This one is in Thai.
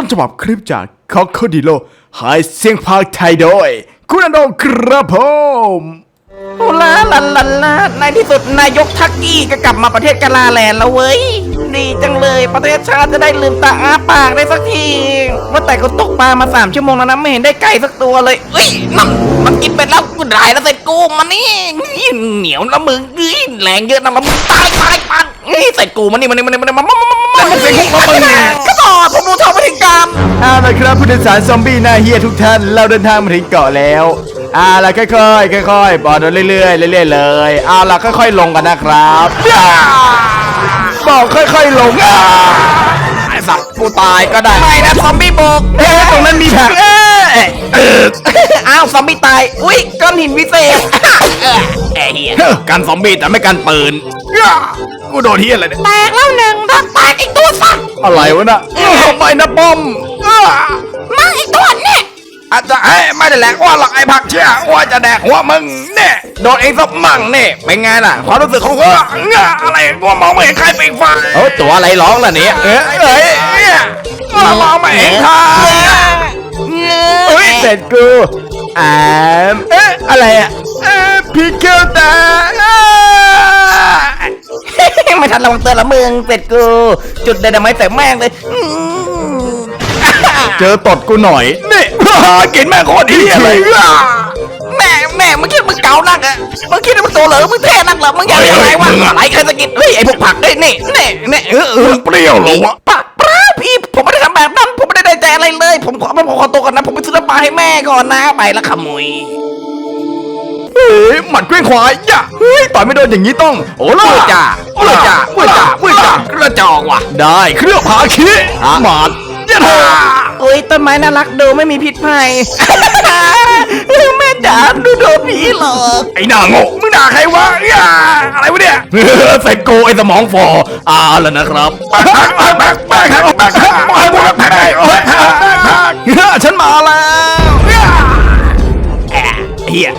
ต้นฉบับคลิปจากคอ c คดิโลหายเสียงพากไทยโดย คุณอนงครับผมโอ้ลาลาลาลาในที่สุดนายกทักกี้ก็กลับมาประเทศกาลาแลนด์แล้วเว้ย ดีจังเลยประเทศชาติจะได้ลืมตาอ้าปากได้สักที ว่าแต่ก็ตกปลามาสามชั่วโมงแล้วนะไม่เห็นได้ไก่สักตัวเลยเอ้ยนั่นมันกินไปแล้วกูได้แล้วเสร็จกูมานี่เหนียวนะมึงเอ้ยแรงเยอะนะมึงตายตายปังเฮ้ยเสร็จกูมานี่มานี่มานี่มานี่มามามามามามันเป็นของมึงก็ต่ ผมรู้เท่าไม่ถึงการเอาละครับผู้โดยสารซอมบี้หน้าเฮียทุกท่าน เราเดินทางมาถึงเกาะแล้วเอาละค่อยๆค่อยๆปอดเรื่อยๆเรื่อยๆเลยเอาละค่อยๆลงกันนะครับย่าบอกค่อยๆลงอ่าไอ้สัตว์กูตายก็ได้ไม่นะซอมบี้บุกเอ๊ะตรงนั้นมีผักเอ๊ะ เอออ้าวซอมบี้ตาย อุ้ยก้อนหินวิเศษเออแอเฮียกันซอมบี้แต่ไม่กันปืนย่ากูโดนเฮียอะไรเนี่ย แตกแล้วหนึ่งถ้าแตกอีกตัวสักอะไรวะน่ะทำไมนะป้อมอ้ามาอีกตัวเนี่ยอาจจะให้ไม่ได้แหลกว่าหรอกไอ้ผักเชี่ยว่าจะแดกหัวมึงเนี่ยโดนเองสักมั่งเนี่ยเป็นไงล่ะ ความรู้สึกของกูเงอะอะไรกูมองไม่เห็นใครเป็นฟ้าโอ้ตัวอะไรร้องล่ะเนี่ยเอ้ยเอ้ยเนี่ยมองไม่เห็นทางเฮ้ยเส ร็จกูอ่ามเอ๊ะอะไรอะเอ๊ะพิกเกิลตาอ่าไม่ทันระวังเตือนละมึงเสร็จกู จุดไดนาไมต์แต่แม่งเลยอืมเจอตดกูหน่อยนี่ กินแม่งโคตรดีเลยแม่แม่มึงคิดมึงเก่านักอะมึงคิดว่ามึงโตเหรอมึงเท่นักเหรอมึงอยากอะไรวะอะไรใครสะกิดเฮ้ยไอพวกผักเฮ้ยนี่นี่นี่เออเออ เปรี้ยวเหรอวะปะเปล่าพี่ ผมไม่ได้ทำแบบนั้น ผมไม่ได้ได้ใจอะไรเลย ผมขอผมขอตัวก่อนนะ ผมไปซื้อน้ำปลาให้แม่ก่อนนะ ไปแล้วขโมยเฮ้ยหมัดเกว้งขวายย่ะเฮ้ยต่อยไม่โดนอย่างนี้ต้อง โอ้ล่ะอุ้ยจ่าอุ้ยจ่าอุ้ยจ่าอุ้ยจ่ากระจอกว่ะ ได้เครื่องพาคีหมัดยัดอุ้ยต้นไม้น่ารักดูไม่มีพิษภัย แม่จ๋าดูโดนผีหลอก ไอ้หน้าโง่มึงด่าใครวะอะไรวะเนี่ยใส่โกไอ้สมองฟออ่าแล้วนะครับฉันมาแล้วเฮีย